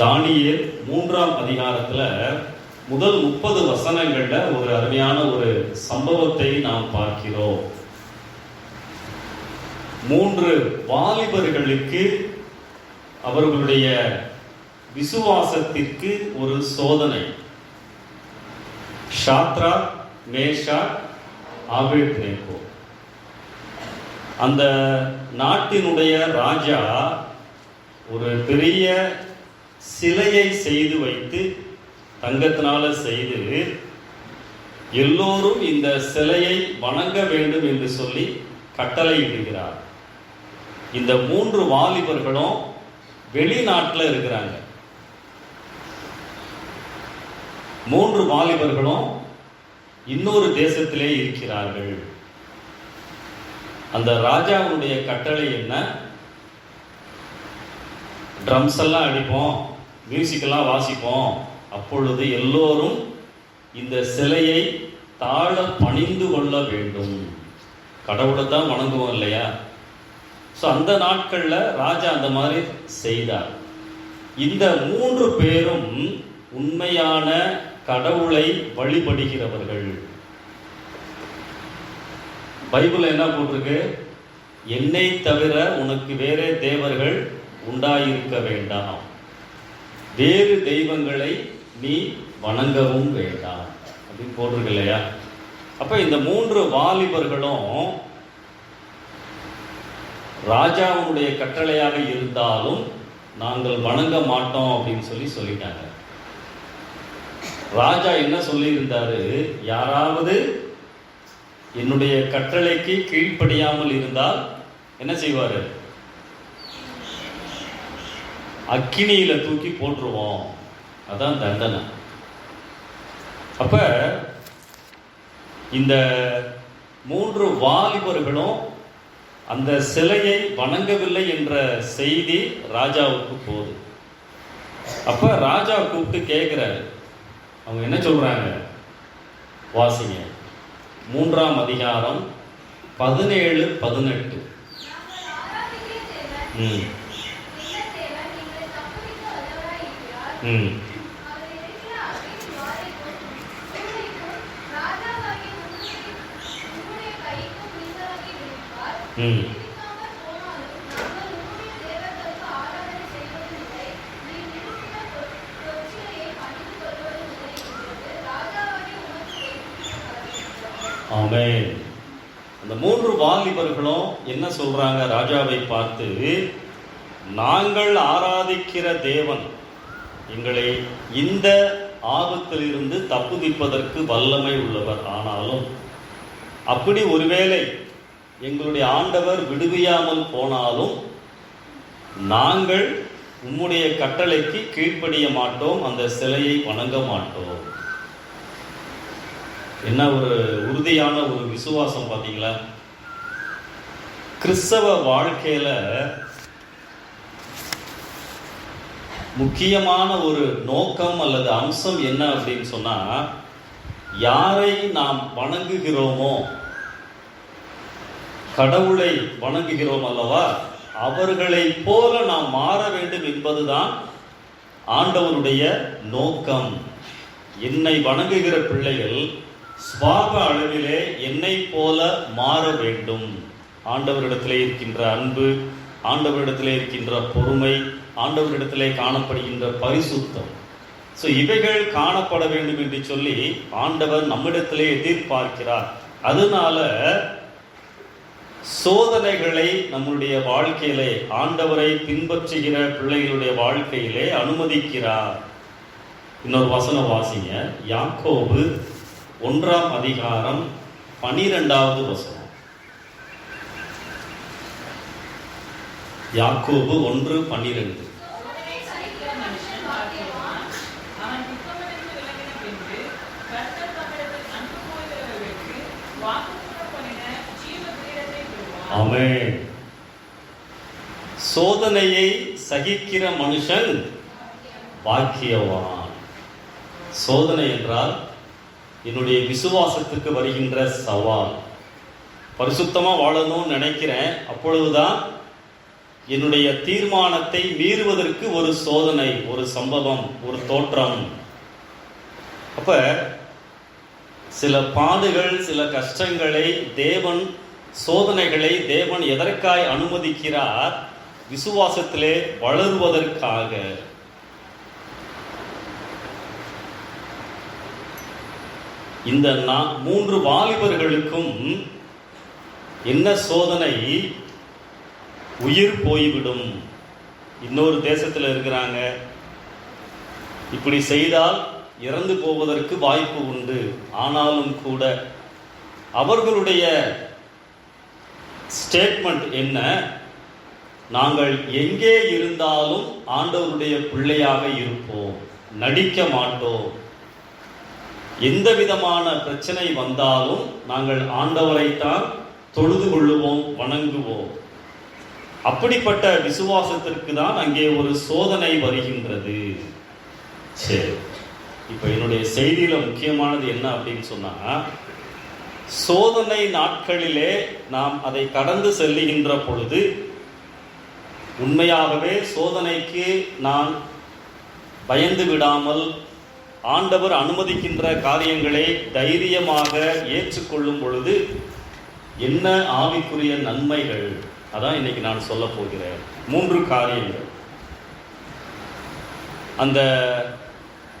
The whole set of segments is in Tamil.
தானியல் மூன்றாம் அதிகாரத்துல முதல் முப்பது வசனங்கள்ல ஒரு அருமையான ஒரு சம்பவத்தை நாம் பார்க்கிறோம். மூன்று வாலிபர்களுக்கு அவர்களுடைய விசுவாசத்திற்கு ஒரு சோதனை. ஷாத்ரா மேஷா ஆபேத்நேகோ அந்த நாட்டினுடைய ராஜா ஒரு பெரிய சிலையை செய்து வைத்து தங்கத்தினால செய்து எல்லோரும் இந்த சிலையை வணங்க வேண்டும் என்று சொல்லி கட்டளையிடுகிறார். இந்த மூன்று வாலிபர்களும் வெளிநாட்டில் இருக்கிறாங்க. மூன்று வாலிபர்களும் இன்னொரு தேசத்திலே இருக்கிறார்கள். அந்த ராஜாவுடைய கட்டளை என்ன? ட்ரம்ஸ் எல்லாம் அடிப்போம். மியூசிக்கெல்லாம் வாசிப்போம். அப்பொழுது எல்லோரும் இந்த சிலையை தாழ பணிந்து கொள்ள வேண்டும். கடவுளை தான் வணங்குவோம் இல்லையா? ஸோ அந்த நாட்களில் ராஜா அந்த மாதிரி செய்தார். இந்த மூன்று பேரும் உண்மையான கடவுளை வழிபடுகிறவர்கள். பைபிள் என்ன போட்டிருக்கு? என்னை தவிர உனக்கு வேறே தேவர்கள் உண்டாயிருக்க வேண்டாம். வேறு தெய்வங்களை நீ வணங்கவும் வேண்டாம். அப்படின்னு போட்டிருக்கு இல்லையா? அப்ப இந்த மூன்று வாலிபர்களும் ராஜாவுடைய கட்டளையாக இருந்தாலும் நாங்கள் வணங்க மாட்டோம் அப்படின்னு சொல்லி சொல்லிட்டாங்க. ராஜா என்ன சொல்லியிருந்தாரு? யாராவது என்னுடைய கட்டளைக்கு கீழ்ப்படியாமல் இருந்தால் என்ன செய்வார்? அக்கினியில தூக்கி போட்டுருவோம். அதான் தண்டனை. அப்ப இந்த மூன்று வாலிபர்களும் அந்த சிலையை வணங்கவில்லை என்ற செய்தி ராஜாவுக்கு போகுது. அப்ப ராஜா கூப்பிட்டு கேட்கிறாரு அவங்க என்ன சொல்றாங்க? வாசிங்க. மூன்றாம் அதிகாரம் பதினேழு பதினெட்டு. ம். ம். ம். ஆமென். அந்த மூன்று வாலிபர்களும் என்ன சொல்றாங்க? ராஜாவை பார்த்து நாங்கள் ஆராதிக்கிற தேவன் எங்களை இந்த ஆபத்திலிருந்து தப்புவிப்பதற்கு வல்லமை உள்ளவர் ஆனாலும் அப்படி ஒருவேளை எங்களுடைய ஆண்டவர் விடுவியாமல் போனாலும் நாங்கள் உம்முடைய கட்டளைக்கு கீழ்ப்படிய மாட்டோம் அந்த சிலையை வணங்க மாட்டோம். என்ன ஒரு உறுதியான ஒரு விசுவாசம் பார்த்தீங்களா? கிறிஸ்தவ வாழ்க்கையில் முக்கியமான ஒரு நோக்கம் அல்லது அம்சம் என்ன அப்படின்னு சொன்னால் யாரை நாம் வணங்குகிறோமோ கடவுளை வணங்குகிறோம் அல்லவா? அவர்களை போல நாம் மாற வேண்டும் என்பதுதான் ஆண்டவருடைய நோக்கம். என்னை வணங்குகிற பிள்ளைகள் சுவாப அளவிலே என்னை போல மாற வேண்டும். ஆண்டவரிடத்திலே இருக்கின்ற அன்பு ஆண்டவரிடத்திலே இருக்கின்ற பொறுமை ஆண்டவரிடத்திலே காணப்படுகின்ற பரிசுத்தம். ஸோ இவைகள் காணப்பட வேண்டும் என்று சொல்லி ஆண்டவர் நம்மிடத்திலே எதிர்பார்க்கிறார். அதனால சோதனைகளை நம்முடைய வாழ்க்கையிலே ஆண்டவரை பின்பற்றுகிற பிள்ளைகளுடைய வாழ்க்கையிலே அனுமதிக்கிறார். இன்னொரு வசன வாசிங்க. யாக்கோபு ஒன்றாம் அதிகாரம் பனிரெண்டாவது வசனம். ஜீவ கிரீடத்தை பெறுவான். ஆமென். சோதனையை சகிக்கிற மனுஷன் பாக்கியவான். சோதனை என்றால் என்னுடைய விசுவாசத்துக்கு வருகின்ற சவால். பரிசுத்தமா வாழணும்னு நினைக்கிறேன். அப்பொழுதுதான் என்னுடைய தீர்மானத்தை மீறுவதற்கு ஒரு சோதனை ஒரு சம்பவம் ஒரு தோற்றம். அப்ப சில பாடுகள் சில கஷ்டங்களை தேவன் சோதனைகளை தேவன் எதற்காய் அனுமதிக்கிறார்? விசுவாசத்திலே வளருவதற்காக. இந்த மூன்று வாலிபர்களுக்கும் என்ன சோதனை? உயிர் போய்விடும். இன்னொரு தேசத்தில் இருக்கிறாங்க. இப்படி செய்தால் இறந்து போவதற்கு வாய்ப்பு உண்டு. ஆனாலும் கூட அவர்களுடைய ஸ்டேட்மெண்ட் என்ன? நாங்கள் எங்கே இருந்தாலும் ஆண்டவருடைய பிள்ளையாக இருப்போம். நடிக்க மாட்டோம். எந்த விதமான பிரச்சனை வந்தாலும் நாங்கள் ஆண்டவரைத்தான் தொழுது கொள்ளுவோம் வணங்குவோம். அப்படிப்பட்ட விசுவாசத்திற்கு தான் அங்கே ஒரு சோதனை வருகின்றது. சரி. இப்போ என்னுடைய செய்தியில் முக்கியமானது என்ன அப்படின்னு சொன்னால் சோதனை நாட்களிலே நாம் அதை கடந்து செல்லுகின்ற பொழுது உண்மையாகவே சோதனைக்கு நான் பயந்து விடாமல் ஆண்டவர் அனுமதிக்கின்ற காரியங்களை தைரியமாக ஏற்றுக்கொள்ளும் பொழுது என்ன ஆவிக்குரிய நன்மைகள்? அதான் இன்னைக்கு நான் சொல்ல போகிறேன் மூன்று காரியங்கள். அந்த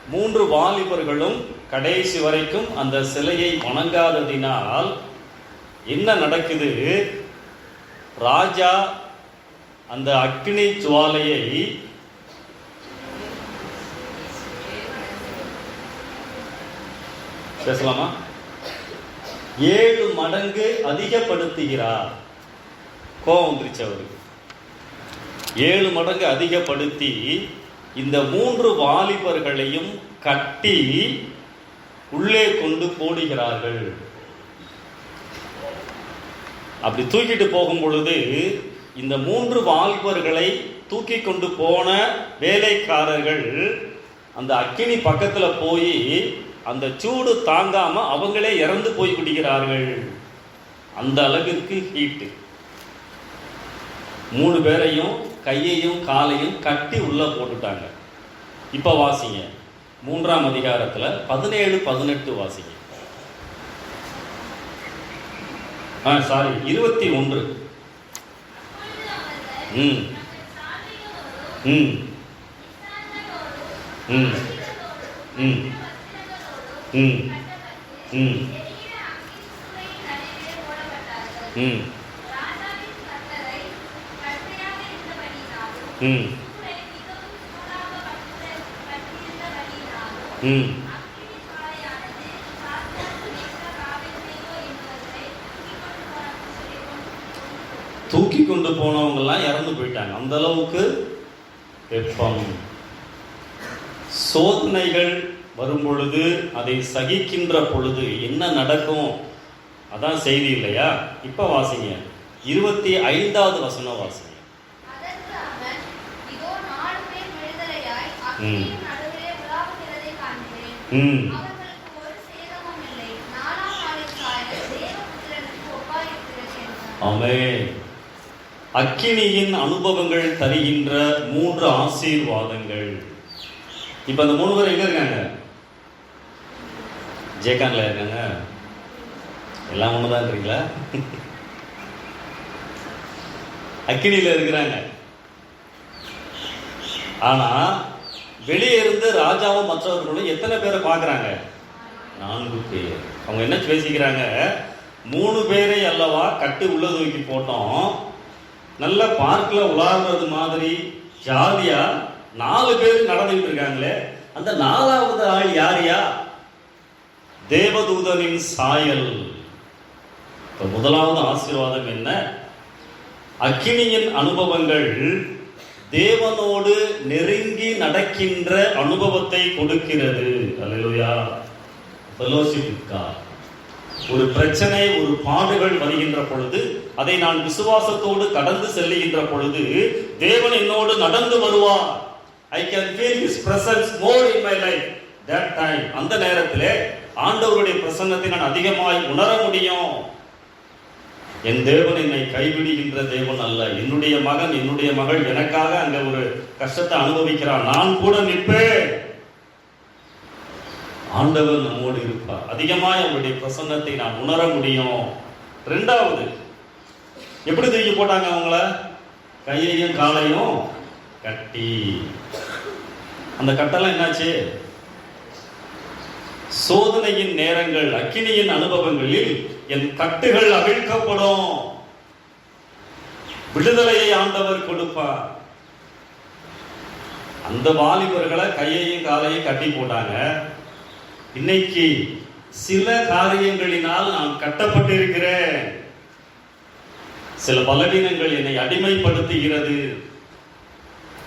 மூன்று வாலிபர்களும் கடைசி வரைக்கும் அந்த சிலையை வணங்காததினால் என்ன நடக்குது? ராஜா அந்த அக்னி ஜுவாலையை பேசலாமா? ஏழு மடங்கு அதிகப்படுத்துகிறார். கோபம் வந்துருச்சு அவருக்கு. ஏழு மடங்கு அதிகப்படுத்தி இந்த மூன்று வாலிபர்களையும் கட்டி உள்ளே கொண்டு போடுகிறார்கள். அப்படி தூக்கிட்டு போகும் பொழுது இந்த மூன்று வாலிபர்களை தூக்கி கொண்டு போன வேலைக்காரர்கள் அந்த அக்கினி பக்கத்தில் போய் அந்த சூடு தாங்காமல் அவங்களே இறந்து போய் விடுகிறார்கள். அந்த அளவிற்கு ஹீட்டு மூணு பேரையும் கையையும் காலையும் கட்டி உள்ளே போட்டுட்டாங்க. இப்போ வாசிங்க. மூன்றாம் அதிகாரத்தில் பதினேழு பதினெட்டு வாசிங்க. ஆ சாரி இருபத்தி ஒன்று. ம். ம். ம். ம். ம். ம். ம். ம். ம். தூக்கி கொண்டு போனவங்கெல்லாம் இறந்து போயிட்டாங்க. அந்த அளவுக்கு வெப்பம். சோதனைகள் வரும் பொழுது அதை சகிக்கின்ற பொழுது என்ன நடக்கும்? அதான் செய்தி இல்லையா? இப்போ வாசிங்க. இருபத்தி ஐந்தாவது வசனம் வாசிங்க அதற்கு அவன், இதோ நாலு பேர் விடுதலையாய் அக்கினியின் நடுவிலே உலாவுகிறதைக் காண்கிறேன். ம் அவர்களுக்கு ஒரு சேதமும் இல்லை. நாலாம் நாளின் சாயல் தேவபுத்திரனுக்கு ஒப்பாயிருக்கிறது என்றான். ஆமென். அக்கினியின் அனுபவங்கள் தருகின்ற மூன்று ஆசீர்வாதங்கள். இப்ப அந்த மூணு பேர் எங்க இருக்காங்க? ஜேகான்ல இருக்காங்க. எல்லாம் ஒண்ணுதான் இருக்கீங்களா அக்கினியில இருக்கிறாங்க. ஆனா வெளியே இருந்து ராஜாவும் மற்றவர்களும் எத்தனை பேரை பார்க்குறாங்க? நான்கு பேர். அவங்க என்ன பேசிக்கிறாங்க? மூணு பேரை அல்லவா கட்டு உள்ள தூக்கி போட்டோம். நல்ல பார்க்கில் உலாடுறது மாதிரி ஜாலியாக நாலு பேர் நடந்துகிட்டு இருக்காங்களே அந்த நாலாவது ஆள் யாரையா? தேவதூதனின் சாயல். இப்போ முதலாவது ஆசீர்வாதம் என்ன? அக்கினியின் அனுபவங்கள் தேவனோடு நெருங்கி நடக்கின்ற அனுபவத்தை கொடுக்கிறது. அல்லேலூயா fellowship ஒரு பிரச்சனை ஒரு பாடுகள் வருகின்ற பொழுது அதை நான் விசுவாசத்தோடு கடந்து செல்லுகின்ற பொழுது தேவன் என்னோடு நடந்து வருவார். I can feel his presence more in my life that time அந்த நேரத்தில் ஆண்டவருடைய பிரசன்னத்தை நான் அதிகமாய் உணர முடியும். என் தேவன் என்னை கைவிடுகின்ற தேவன் அல்ல. என்னுடைய மகன் என்னுடைய மகள் எனக்காக அங்க ஒரு கஷ்டத்தை அனுபவிக்கிறான். நான் கூட நிற்பேன். ஆண்டவர் நம்மோடு இருப்பார். அதிகமாய் அவருடைய பிரசன்னத்தை நான் உணர முடியும். ரெண்டாவது எப்படி தூக்கி போட்டாங்க அவங்கள? கையையும் காலையும் கட்டி. அந்த கட்டெல்லாம் என்னாச்சு? சோதனையின் நேரங்கள் அக்கினியின் அனுபவங்களில் என் கட்டுகள் அவிழ்க்கப்படும். விடுதலையை ஆண்டவர் கொடுப்பார். அந்த வாலிபர்களை கையையும் காலையும் கட்டி போட்டாங்க. இன்னைக்கு சில காரியங்களினால் நான் கட்டப்பட்டிருக்கிறேன். சில பலவீனங்கள் என்னை அடிமைப்படுத்துகிறது.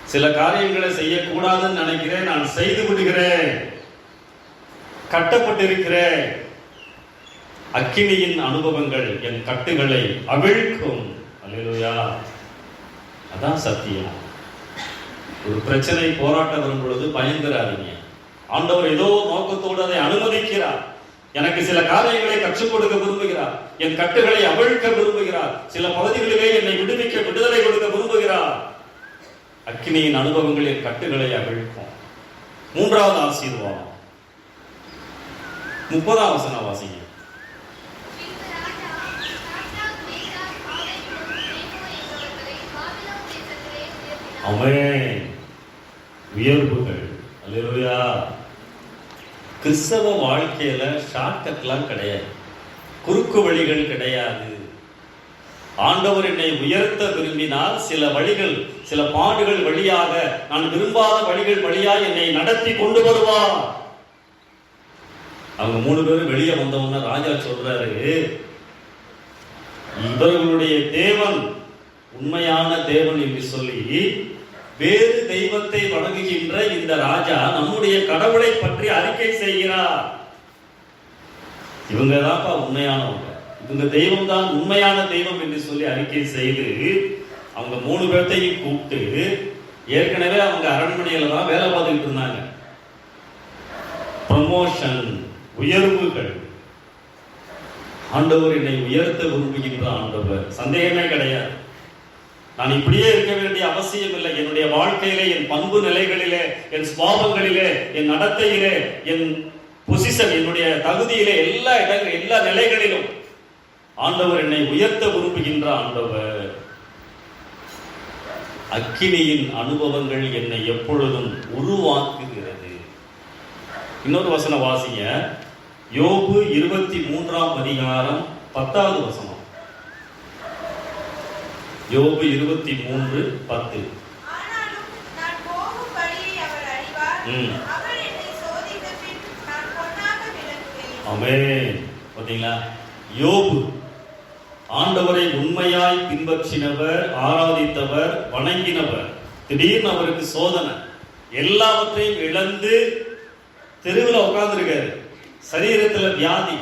சில காரியங்களை செய்யக்கூடாதுன்னு நினைக்கிறேன். நான் செய்து விடுகிறேன். கட்டப்பட்டிருக்கிறேன். அக்கினியின் அனுபவங்கள் என் கட்டுகளை அவிழ்க்கும். அல்லா அதான் சத்தியம். ஒரு பிரச்சனை போராட்டம் வரும் பொழுது பயந்துராதீங்க ஆண்டவர் ஏதோ நோக்கத்தோடு அதை அனுமதிக்கிறார். எனக்கு சில காரியங்களை கற்றுக் கொடுக்க விரும்புகிறார். என் கட்டுகளை அவிழ்க்க விரும்புகிறார். சில பகுதிகளிலே என்னை விடுவிக்க விடுதலை கொடுக்க விரும்புகிறார். அக்கினியின் அனுபவங்கள் என் கட்டுகளை அவிழ்க்கும். மூன்றாவது ஆசீர்வாதம். முப்பதாம் வசனம் வாசிங்க. அவன் உயர்வுகள் அல்லையா கிறிஸ்தவ வாழ்க்கையில் ஷார்ட்கட்லாம் கிடையாது. குறுக்கு வழிகள் கிடையாது. ஆண்டவர் என்னை உயர்த்த விரும்பினால் சில வழிகள் சில பாடுகள் வழியாக நான் விரும்பாத வழிகள் வழியாக என்னை நடத்தி கொண்டு வருவார். அவங்க மூணு பேரும் வெளியே வந்தவன ராஜா சொல்றாரு இவர்களுடைய தேவன் உண்மையான தேவன் என்று சொல்லி வேறு தெய்வத்தை வணங்குகின்ற இந்த ராஜா நம்முடைய கடவுளை பற்றி அறிக்கை செய்கிறார். இவங்க தான்ப்பா உண்மையானவங்க. இவங்க தெய்வம் தான் உண்மையான தெய்வம் என்று சொல்லி அறிக்கை செய்து அவங்க மூணு பேர்த்தையும் கூப்பிட்டு ஏற்கனவே அவங்க அரண்மனையில தான் வேலை பார்த்துக்கிட்டு இருந்தாங்க. ப்ரமோஷன் உயர்வுகள். ஆண்டவர் என்னை உயர்த்த விரும்புகின்ற ஆண்டவர். சந்தேகமே கிடையாது. நான் இப்படியே இருக்க வேண்டிய அவசியம் இல்லை. என்னுடைய வாழ்க்கையிலே என் பண்பு நிலைகளிலே என் சுவாபங்களிலே என் நடத்தையிலே என் பொசிஷன் என்னுடைய தகுதியிலே எல்லா இடங்கள் எல்லா நிலைகளிலும் ஆண்டவர் என்னை உயர்த்த விரும்புகின்ற ஆண்டவர். அக்கினியின் அனுபவங்கள் என்னை எப்பொழுதும் உருவாக்குகிறது. இன்னொரு வசனம் வாசிங்க. யோபு இருபத்தி மூன்றாம் அதிகாரம் பத்தாவது வசனம் யோபு இருபத்தி மூன்று பத்து ஆனாலும் நான் போகும் வழியை அவர் அறிவார். ம். அவர் என்னை சோதித்த பின் நான் பொன்னாக விளங்குவேன். ஆமென். பாத்தீங்களா யோபு ஆண்டவரை உண்மையாய் பின்பற்றினவர் ஆராதித்தவர் வணங்கினவர். திடீர்னு அவருக்கு சோதனை. எல்லாவற்றையும் இழந்து தெருவில் உட்கார்ந்துருக்காரு. சரீரத்துல வியாதி.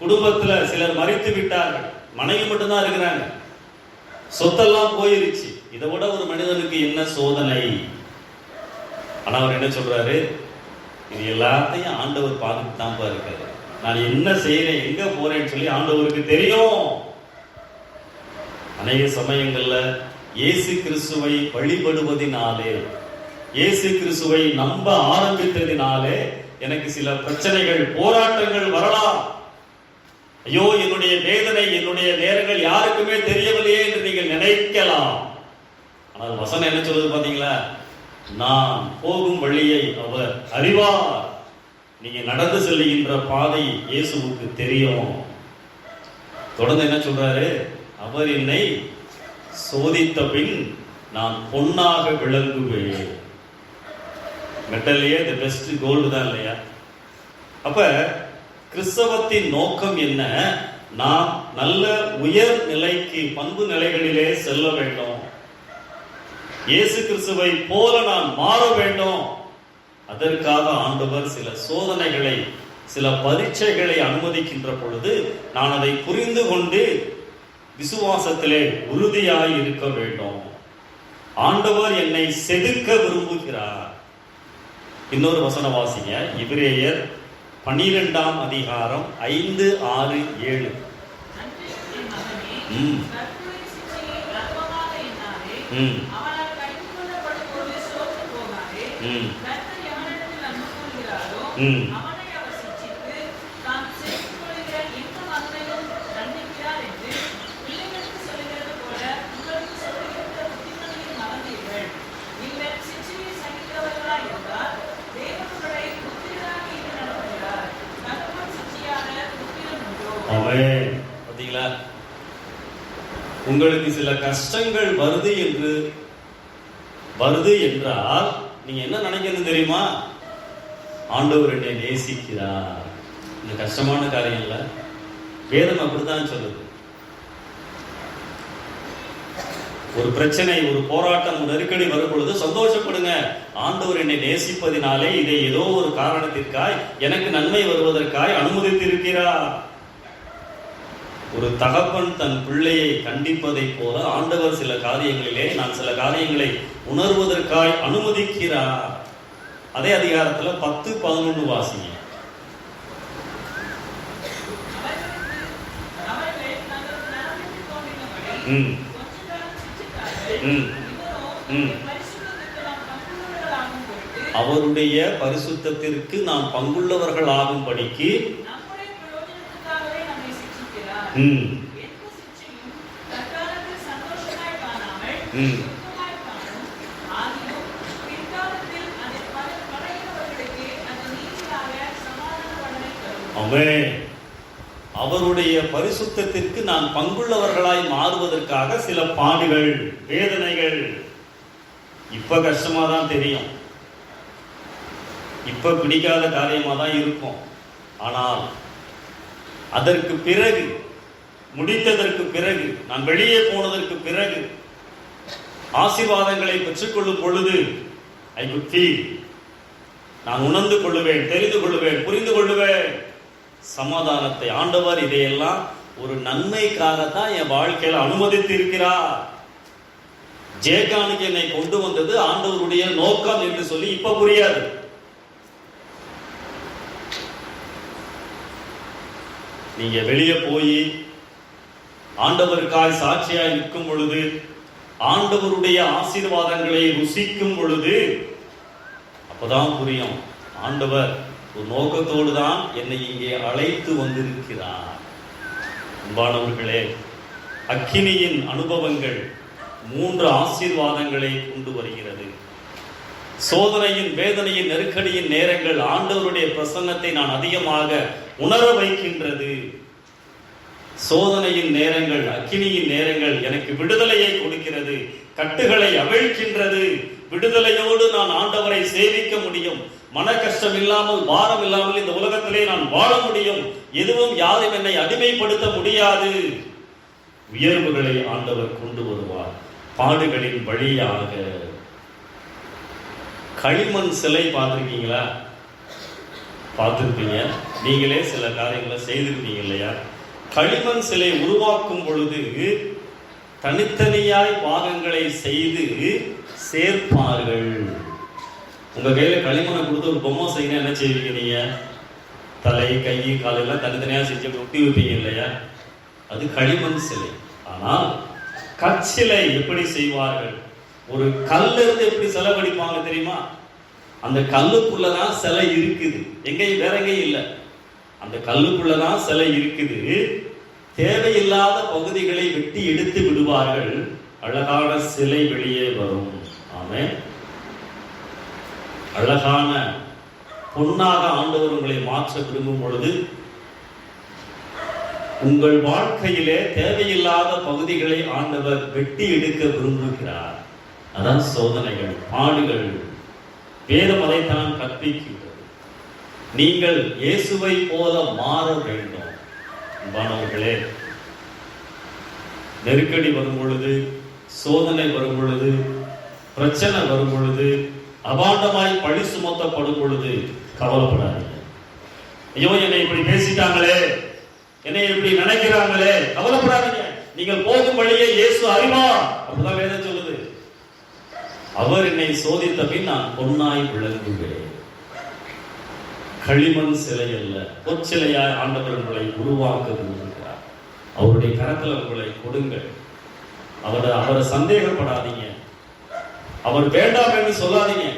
குடும்பத்துல சிலர் மறித்து விட்டார்கள். மனைவி மட்டும்தான் இருக்கிறாங்க. சொத்தெல்லாம் போயிருச்சு. இதை விட ஒரு மனிதனுக்கு என்ன சோதனை? ஆனா அவர் என்ன சொல்றாரு? இது எல்லாத்தையும் ஆண்டவர் பார்த்துட்டு தான் இருக்காரு. நான் என்ன செய்யறேன் எங்க போறேன்னு சொல்லி ஆண்டவருக்கு தெரியும். அநேக சமயங்கள்ல இயேசு கிறிஸ்துவை வழிபடுவதினாலே இயேசு கிறிஸ்துவை நம்ப ஆரம்பித்ததினாலே எனக்கு சில பிரச்சனைகள் போராட்டங்கள் வரலாம். ஐயோ என்னுடைய வேதனை என்னுடைய நேரங்கள் யாருக்குமே தெரியவில்லையே என்று நீங்கள் நினைக்கலாம். ஆனால் வசனம் என்ன சொல்றது பாத்தீங்களா? நான் போகும் வழியை அவர் அறிவார். நீங்க நடந்து செல்லுகின்ற பாதை இயேசுவுக்கு தெரியும். தொடர்ந்து என்ன சொல்றாரு? அவர் என்னை சோதித்த பின் நான் பொன்னாக விளங்குவேன். மெட்டல்லையே த பெஸ்ட் கோல்டு தான் இல்லையா? அப்ப கிறிஸ்தவத்தின் நோக்கம் என்ன? நாம் நல்ல உயர் நிலைக்கு பண்பு நிலைகளிலே செல்ல வேண்டும். இயேசு கிறிஸ்துவை போல நான் மாற வேண்டும். அதற்காக ஆண்டவர் சில சோதனைகளை சில பரீட்சைகளை அனுமதிக்கின்ற பொழுது நான் அதை புரிந்து கொண்டு விசுவாசத்திலே உறுதியாய் இருக்க வேண்டும். ஆண்டவர் என்னை செதுக்க விரும்புகிறார். இன்னொரு வசன வாசிங்க இவரேயர் பனிரெண்டாம் அதிகாரம் ஐந்து ஆறு ஏழு ம். ம். ம் ம். அவனை அவர் சிட்சித்து, தாம் சேர்த்துக் கொள்கிற எந்த மகனையும் தண்டிக்கிறார் என்று பிள்ளைகளுக்கு சொல்லுகிறது போல உங்களுக்கு சொல்லுகிற புத்திமதியை மறந்தீர்கள். நீங்கள் சிட்சையை சகிக்கிறவர்களாய் இருந்தால், தேவன் உங்களை புத்திரராக இட்டு நடத்துகிறார். தகப்பன் சிட்சையாக புத்திரன் உண்டோ? அவன் பார்த்தீங்களா உங்களுக்கு சில கஷ்டங்கள் வருது என்று வருது என்றால் நீங்க என்ன நினைக்கணும் தெரியுமா? ஆண்டவர் என்னை நேசிக்கிறார். இந்த கஷ்டமான காரியம் இல்ல வேதம் அப்படித்தான் சொல்லுது. ஒரு பிரச்சனை ஒரு போராட்டம் ஒரு நெருக்கடி வரும் பொழுது சந்தோஷப்படுங்க. ஆண்டவர் என்னை நேசிப்பதினாலே இதை ஏதோ ஒரு காரணத்திற்காய் எனக்கு நன்மை வருவதற்காய் அனுமதித்திருக்கிறார். ஒரு தகப்பன் தன் பிள்ளையை கண்டிப்பதைப் போல ஆண்டவர் சில காரியங்களிலே நான் சில காரியங்களை உணர்வதற்காய் அனுமதிக்கிறார் அதே அதிகாரத்துல பத்து பதினொன்று வாசிங்க ம் ம். ம். அவருடைய பரிசுத்தத்திற்கு நாம் பங்குள்ளவர்கள் ஆகும்படிக்கு அவருடைய பரிசுத்தத்திற்கு நான் பங்குள்ளவர்களாய் மாறுவதற்காக சில பாடுகள் வேதனைகள். இப்ப கஷ்டமா தான் தெரியும். இப்ப பிடிக்காத காரியமா தான் இருக்கும். ஆனால் அதற்கு பிறகு முடித்ததற்கு பிறகு நான் வெளியே போனதற்கு பிறகு ஆசீர்வாதங்களை பெற்றுக்கொள்ளும் பொழுது ஐ குட் ஃபீல் நான் உணர்ந்து கொள்ளுவேன் தெரிந்து கொள்ளுவேன் புரிந்து கொள்ளுவேன். சமாதானத்தை ஆண்டவர் இதையெல்லாம் ஒரு நன்மைக்காக தான் என் வாழ்க்கையில் அனுமதித்து இருக்கிறார் ஜேகானுக்கு என்னை கொண்டு வந்தது ஆண்டவருடைய நோக்கம் என்று சொல்லி இப்ப புரியாது. நீங்க வெளியே போய் ஆண்டவருக்காய் சாட்சியாய் நிற்கும் பொழுது ஆண்டவருடைய ஆசீர்வாதங்களை ருசிக்கும் பொழுது அப்பதான் புரியும் ஆண்டவர் ஒரு நோக்கத்தோடு தான் என்னை இங்கே அழைத்து வந்திருக்கிறார். அன்பானவர்களே அக்கினியின் அனுபவங்கள் மூன்று ஆசீர்வாதங்களை கொண்டு வருகிறது. சோதனையின் வேதனையின் நெருக்கடியின் நேரங்கள் ஆண்டவருடைய பிரசன்னத்தை நான் அதிகமாக உணர வைக்கின்றது. சோதனையின் நேரங்கள் அக்கினியின் நேரங்கள் எனக்கு விடுதலையை கொடுக்கிறது. கட்டுகளை அவிழ்க்கின்றது. விடுதலையோடு நான் ஆண்டவரை சேவிக்க முடியும். மன கஷ்டம் இல்லாமல் பாரம் இல்லாமல் இந்த உலகத்திலே நான் வாழ முடியும். எதுவும் யாரும் என்னை அடிமைப்படுத்த முடியாது. உயர்வுகளை ஆண்டவர் கொண்டு வருவார். பாடுகளின் வழியாக. களிமண் சிலை பார்த்துருக்கீங்களா? பார்த்துருப்பீங்க. நீங்களே சில காரியங்களை செய்திருப்பீங்க இல்லையா? களிமண் சிலை உருவாக்கும் பொழுது தனித்தனியாய் பாகங்களை செய்து சேர்ப்பார்கள். உங்க கையில களிமண்ணை கொடுத்து ஒரு பொம்மை செய்யணும் என்ன செய்வீங்க நீங்க? தலை கை கால் எல்லாம் தனித்தனியா செஞ்சு ஒட்டி வைப்பீங்க இல்லையா? அது களிமண் சிலை. ஆனால் கற்சிலை எப்படி செய்வார்கள்? ஒரு கல்ல இருந்து எப்படி செலவழிப்பாங்க தெரியுமா? அந்த கல்லுக்குள்ளதான் சிலை இருக்குது. எங்கேயும் வேற எங்கேயும் இல்லை. அந்த கல்லுக்குள்ளதான் சிலை இருக்குது. தேவையில்லாத பகுதிகளை வெட்டி எடுத்து விடுவார்கள். அழகான சிலை வெளியே வரும். ஆமே அழகான பொன்னாக ஆண்டவர் உங்களை மாற்ற விரும்பும் பொழுது உங்கள் வாழ்க்கையிலே தேவையில்லாத பகுதிகளை ஆண்டவர் வெட்டி எடுக்க விரும்புகிறார். அதான் சோதனைகள் பாடுகள். வேதம் அதைத்தான் கற்பிக்கின்றது. நீங்கள் இயேசுவை போல மாற வேண்டும். அன்பானவர்களே நெருக்கடி வரும் பொழுது சோதனை வரும் பொழுது பிரச்சனை வரும் பொழுது அபாண்டமாய் பழி சுமத்தப்படும் பொழுது கவலைப்படாதீங்க. ஐயோ என்னை இப்படி பேசிட்டாங்களே என்னை இப்படி நினைக்கிறாங்களே கவலைப்படாதீங்க. நீங்கள் போகும் வழியே இயேசு அறிவார். அப்படிதான் வேதம் சொல்லுது. அவர் என்னை சோதித்த பின் நான் பொன்னாய் விளங்குவேன். களிமண் சிலை அல்ல பொற்சிலையாய் ஆண்டவர் உங்களை உருவாக்க விரும்புகிறார். அவருடைய கரத்தில் உங்களை கொடுங்கள். அவரை அவரை சந்தேகப்படாதீங்க. அவர் வேண்டாம் என்று சொல்லாதீங்க.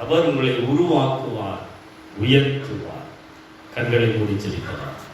அவர் உங்களை உருவாக்குவார் உயர்த்துவார். கண்களை மூடி செலுத்தலாம்